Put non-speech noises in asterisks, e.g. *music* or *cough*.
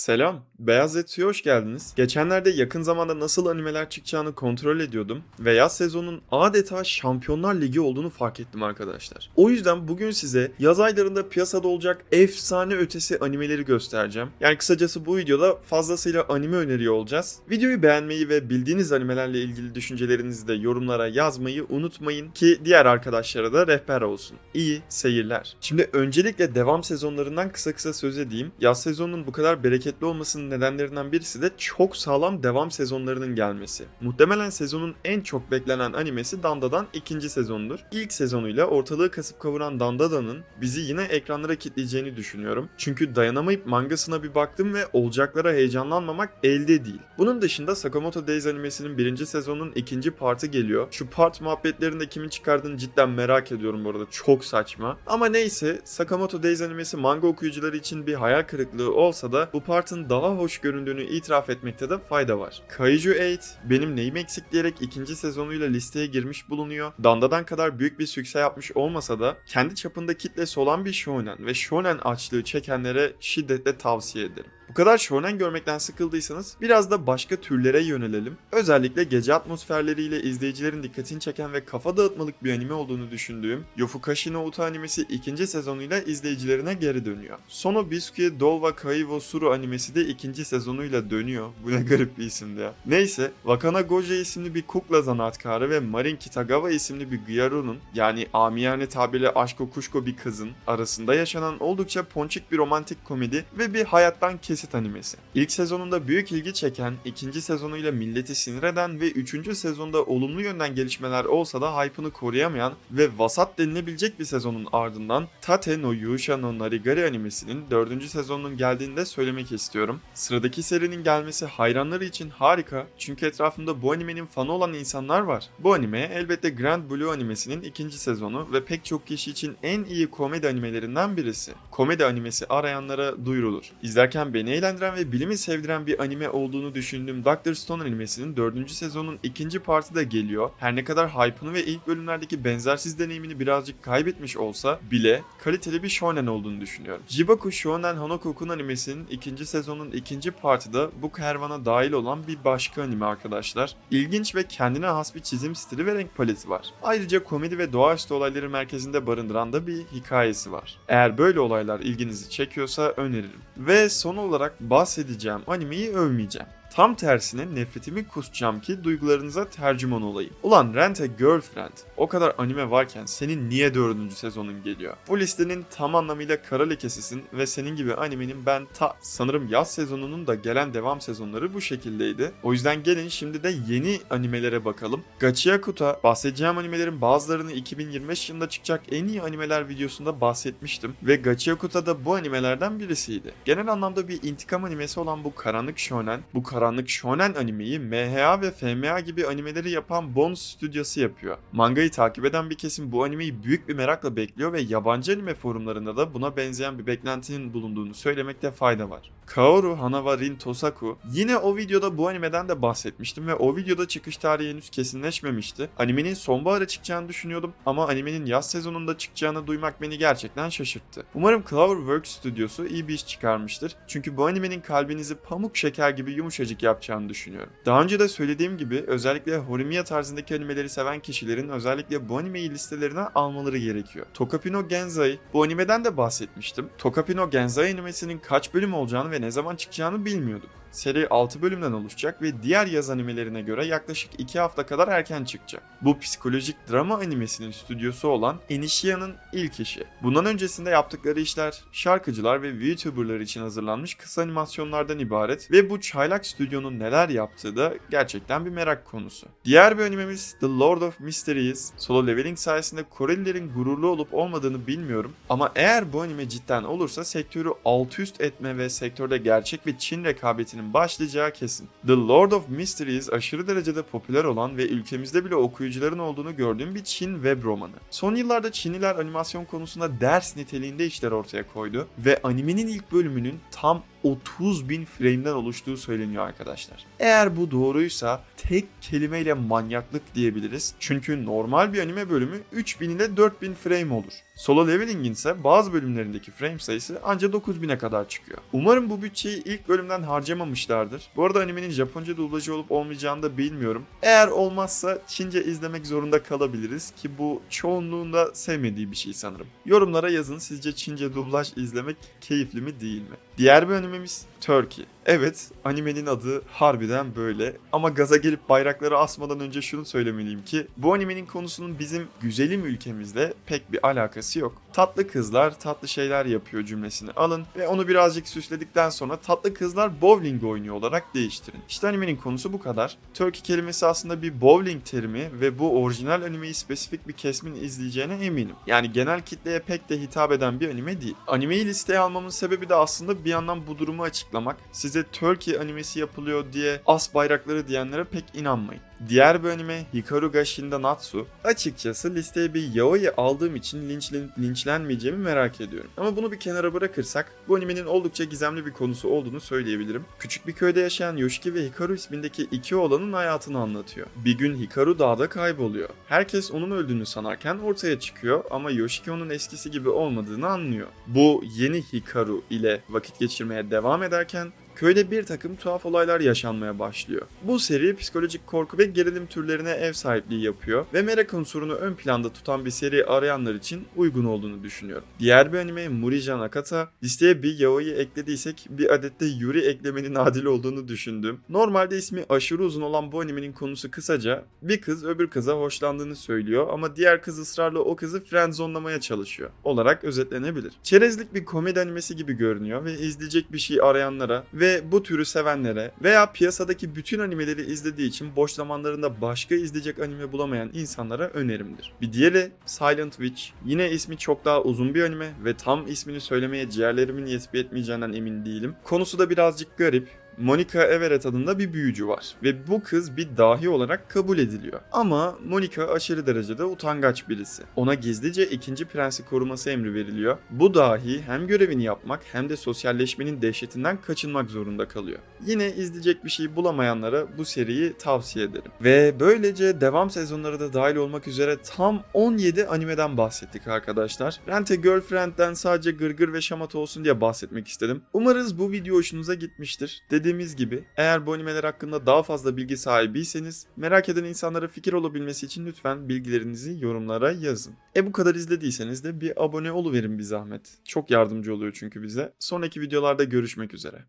Selam, Beyaz Etsu'ya hoş geldiniz. Geçenlerde yakın zamanda nasıl animeler çıkacağını kontrol ediyordum ve yaz sezonun adeta Şampiyonlar Ligi olduğunu fark ettim arkadaşlar. O yüzden bugün size yaz aylarında piyasada olacak efsane ötesi animeleri göstereceğim. Yani kısacası bu videoda fazlasıyla anime öneriyor olacağız. Videoyu beğenmeyi ve bildiğiniz animelerle ilgili düşüncelerinizi de yorumlara yazmayı unutmayın ki diğer arkadaşlara da rehber olsun. İyi seyirler. Şimdi öncelikle devam sezonlarından kısa kısa söz edeyim. Yaz sezonunun bu kadar bereketli olmasının nedenlerinden birisi de çok sağlam devam sezonlarının gelmesi. Muhtemelen sezonun en çok beklenen animesi Danda'dan ikinci sezonudur. İlk sezonuyla ortalığı kasıp kavuran Danda'danın bizi yine ekranlara kitleyeceğini düşünüyorum. Çünkü dayanamayıp mangasına bir baktım ve olacaklara heyecanlanmamak elde değil. Bunun dışında Sakamoto Days animesinin birinci sezonun ikinci partı geliyor. Şu part muhabbetlerinde kimin çıkardığını cidden merak ediyorum bu arada. Çok saçma. Ama neyse Sakamoto Days animesi manga okuyucuları için bir hayal kırıklığı olsa da bu partın daha hoş göründüğünü itiraf etmekte de fayda var. Kaiju 8 benim neyim eksik diyerek ikinci sezonuyla listeye girmiş bulunuyor. Danda'dan kadar büyük bir sükse yapmış olmasa da kendi çapında kitlesi olan bir shonen ve shonen açlığı çekenlere şiddetle tavsiye ederim. Bu kadar shonen görmekten sıkıldıysanız biraz da başka türlere yönelelim. Özellikle gece atmosferleriyle izleyicilerin dikkatini çeken ve kafa dağıtmalık bir anime olduğunu düşündüğüm Yofukashi no Uta animesi ikinci sezonuyla izleyicilerine geri dönüyor. Sono Biscuit Dolwa Kaiwo Suru animesi de ikinci sezonuyla dönüyor. Bu ne garip bir isimdi ya. Neyse, Wakana Goja isimli bir kukla zanaatkarı ve Marin Kitagawa isimli bir Gyaru'nun yani amiyane tabirle aşko kuşko bir kızın arasında yaşanan oldukça ponçik bir romantik komedi ve bir hayattan kesit animesi. İlk sezonunda büyük ilgi çeken, ikinci sezonuyla milleti sinir eden ve üçüncü sezonda olumlu yönden gelişmeler olsa da hype'ını koruyamayan ve vasat denilebilecek bir sezonun ardından Tate no Yusha no Narigari animesinin dördüncü sezonunun geldiğini de söylemek istiyorum. Sıradaki serinin gelmesi hayranları için harika çünkü etrafımda bu animenin fanı olan insanlar var. Bu anime elbette Grand Blue animesinin ikinci sezonu ve pek çok kişi için en iyi komedi animelerinden birisi. Komedi animesi arayanlara duyurulur. İzlerken beni eğlendiren ve bilimi sevdiren bir anime olduğunu düşündüğüm Doctor Stone animesinin 4. sezonun ikinci partı da geliyor. Her ne kadar hype'ını ve ilk bölümlerdeki benzersiz deneyimini birazcık kaybetmiş olsa bile kaliteli bir shonen olduğunu düşünüyorum. Jibaku Shonen Hanokokun animesinin ikinci sezonun ikinci partı da bu kervana dahil olan bir başka anime arkadaşlar. İlginç ve kendine has bir çizim stili ve renk paleti var. Ayrıca komedi ve doğaüstü olayları merkezinde barındıran da bir hikayesi var. Eğer böyle olaylar ilginizi çekiyorsa öneririm. Ve son olarak bahsedeceğim animeyi övmeyeceğim. Tam tersine nefretimi kusacağım ki duygularınıza tercüman olayım. Ulan Rent a Girlfriend o kadar anime varken senin niye dördüncü sezonun geliyor? Bu listenin tam anlamıyla kara lekesisin ve senin gibi animenin ben ta sanırım yaz sezonunun da gelen devam sezonları bu şekildeydi. O yüzden gelin şimdi de yeni animelere bakalım. Gachiakuta bahsedeceğim animelerin bazılarını 2025 yılında çıkacak en iyi animeler videosunda bahsetmiştim ve Gachiakuta da bu animelerden birisiydi. Genel anlamda bir intikam animesi olan bu karanlık shonen, bu karanlık shonen animeyi MHA ve FMA gibi animeleri yapan Bones stüdyosu yapıyor. Mangayı takip eden bir kesim bu animeyi büyük bir merakla bekliyor ve yabancı anime forumlarında da buna benzeyen bir beklentinin bulunduğunu söylemekte fayda var. Kaoru Hanawa Rin Tosaku yine o videoda bu animeden de bahsetmiştim ve o videoda çıkış tarihi henüz kesinleşmemişti. Animenin sonbahara çıkacağını düşünüyordum ama animenin yaz sezonunda çıkacağını duymak beni gerçekten şaşırttı. Umarım Cloverworks stüdyosu iyi bir iş çıkarmıştır. Çünkü bu animenin kalbinizi pamuk şeker gibi yumuşacık yapacağını düşünüyorum. Daha önce de söylediğim gibi özellikle Horimiya tarzındaki animeleri seven kişilerin özellikle bu animeyi listelerine almaları gerekiyor. Tokapino Genzai bu animeden de bahsetmiştim. Tokapino Genzai animesinin kaç bölüm olacağını ve ne zaman çıkacağını bilmiyorduk. Seri 6 bölümden oluşacak ve diğer yaz animelerine göre yaklaşık 2 hafta kadar erken çıkacak. Bu psikolojik drama animesinin stüdyosu olan Inishiya'nın ilk işi. Bundan öncesinde yaptıkları işler şarkıcılar ve VTuber'lar için hazırlanmış kısa animasyonlardan ibaret ve bu çaylak stüdyonun neler yaptığı da gerçekten bir merak konusu. Diğer bir animemiz The Lord of Mysteries. Solo leveling sayesinde Korelilerin gururlu olup olmadığını bilmiyorum ama eğer bu anime cidden olursa sektörü alt üst etme ve sektörde gerçek bir Çin rekabetini başlayacağı kesin. The Lord of Mysteries aşırı derecede popüler olan ve ülkemizde bile okuyucuların olduğunu gördüğüm bir Çin web romanı. Son yıllarda Çinliler animasyon konusunda ders niteliğinde işler ortaya koydu ve animenin ilk bölümünün tam 30 bin frame'den oluştuğu söyleniyor arkadaşlar. Eğer bu doğruysa tek kelimeyle manyaklık diyebiliriz. Çünkü normal bir anime bölümü 3000 ile 4000 frame olur. Solo Leveling'in ise bazı bölümlerindeki frame sayısı ancak 9000'e kadar çıkıyor. Umarım bu bütçeyi ilk bölümden harcamamışlardır. Bu arada animenin Japonca dublajı olup olmayacağını da bilmiyorum. Eğer olmazsa Çince izlemek zorunda kalabiliriz ki bu çoğunluğunda sevmediği bir şey sanırım. Yorumlara yazın sizce Çince dublaj izlemek keyifli mi değil mi? Diğer bir animemiz Turkey. Evet, animenin adı harbiden böyle. Ama gaza gelip bayrakları asmadan önce şunu söylemeliyim ki bu animenin konusunun bizim güzelim ülkemizle pek bir alakası yok. Tatlı kızlar tatlı şeyler yapıyor cümlesini alın ve onu birazcık süsledikten sonra tatlı kızlar bowling oynuyor olarak değiştirin. İşte animenin konusu bu kadar. Turkey kelimesi aslında bir bowling terimi ve bu orijinal animeyi spesifik bir kesmin izleyeceğine eminim. Yani genel kitleye pek de hitap eden bir anime değil. Animeyi listeye almamın sebebi de aslında bir yandan bu durumu açıklamak. Size Turkey animesi yapılıyor diye as bayrakları diyenlere pek inanmayın. Diğer bir anime Hikaru ga Shinda Natsu. Açıkçası listeye bir yaoi aldığım için linçlen linçlenmeyeceğimi merak ediyorum. Ama bunu bir kenara bırakırsak bu animenin oldukça gizemli bir konusu olduğunu söyleyebilirim. Küçük bir köyde yaşayan Yoshiki ve Hikaru ismindeki iki oğlanın hayatını anlatıyor. Bir gün Hikaru dağda kayboluyor. Herkes onun öldüğünü sanarken ortaya çıkıyor ama Yoshiki onun eskisi gibi olmadığını anlıyor. Bu yeni Hikaru ile vakit geçirmeye devam ederken köyde bir takım tuhaf olaylar yaşanmaya başlıyor. Bu seri psikolojik korku ve gerilim türlerine ev sahipliği yapıyor ve merak unsurunu ön planda tutan bir seri arayanlar için uygun olduğunu düşünüyorum. Diğer bir anime Murija Nakata. Listeye bir yaoi eklediysek bir adet de Yuri eklemenin *laughs* adil olduğunu düşündüm. Normalde ismi aşırı uzun olan bu animenin konusu kısaca bir kız öbür kıza hoşlandığını söylüyor ama diğer kız ısrarla o kızı friendzonlamaya çalışıyor olarak özetlenebilir. Çerezlik bir komedi animesi gibi görünüyor ve izleyecek bir şey arayanlara ve bu türü sevenlere veya piyasadaki bütün animeleri izlediği için boş zamanlarında başka izleyecek anime bulamayan insanlara önerimdir. Bir diğeri Silent Witch. Yine ismi çok daha uzun bir anime ve tam ismini söylemeye ciğerlerimin yetip yetmeyeceğinden emin değilim. Konusu da birazcık garip. Monica Everett adında bir büyücü var ve bu kız bir dahi olarak kabul ediliyor. Ama Monica aşırı derecede utangaç birisi. Ona gizlice ikinci prensi koruması emri veriliyor. Bu dahi hem görevini yapmak hem de sosyalleşmenin dehşetinden kaçınmak zorunda kalıyor. Yine izleyecek bir şey bulamayanlara bu seriyi tavsiye ederim. Ve böylece devam sezonları da dahil olmak üzere tam 17 animeden bahsettik arkadaşlar. Rent a Girlfriend'den sadece gırgır ve şamata olsun diye bahsetmek istedim. Umarız bu video hoşunuza gitmiştir. Dediğimiz gibi eğer bu animeler hakkında daha fazla bilgi sahibiyseniz merak eden insanlara fikir olabilmesi için lütfen bilgilerinizi yorumlara yazın. E bu kadar izlediyseniz de bir abone oluverin bir zahmet. Çok yardımcı oluyor çünkü bize. Sonraki videolarda görüşmek üzere.